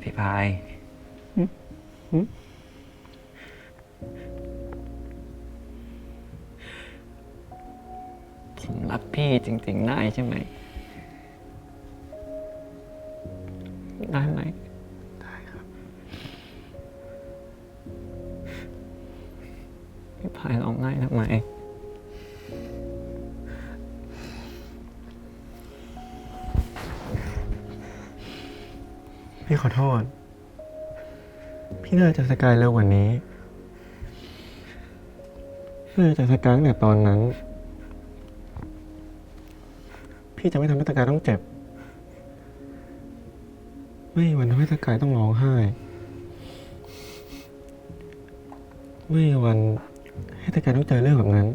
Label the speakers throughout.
Speaker 1: พี่พายผมรักพี่จริงๆ ได้ใช่ไหม ได้ไหม ได้ครับ พี่พายร้องไห้ทำไม
Speaker 2: พี่ขอโทษ พี่น่าจะสกายเร็วกว่านี้น่าจะสกายตั้งแต่ตอนนั้น พี่จะไม่ทำให้สกายต้องเจ็บ ไม่วันทำให้สกายต้องร้องไห้ ไม่วันให้สกายต้องเจอเรื่องแบบนั้น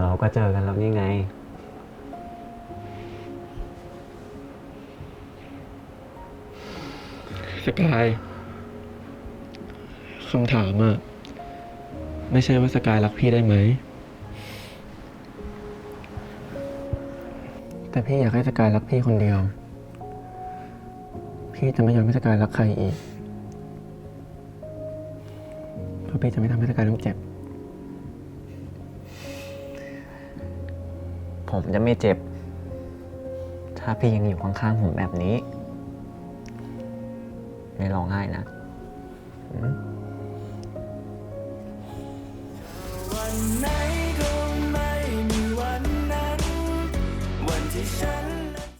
Speaker 1: เราก็เจอกันแล้วนี่ไง
Speaker 2: สกายคำถามอะไม่ใช่ว่าสกายรักพี่ได้ไหม แต่พี่อยากให้สกายรักพี่คนเดียว พี่จะไม่ยอมให้สกายรักใครอีก เพราะพี่จะไม่ทำให้สกายต้องเจ็บ
Speaker 1: ผมจะไม่เจ็บ ถ้าพี่ยังอยู่ข้างๆผมแบบนี้ ไม่ร้องไห้นะ
Speaker 3: วันไหนก็ไม่มีวันนั้นวันที่ฉัน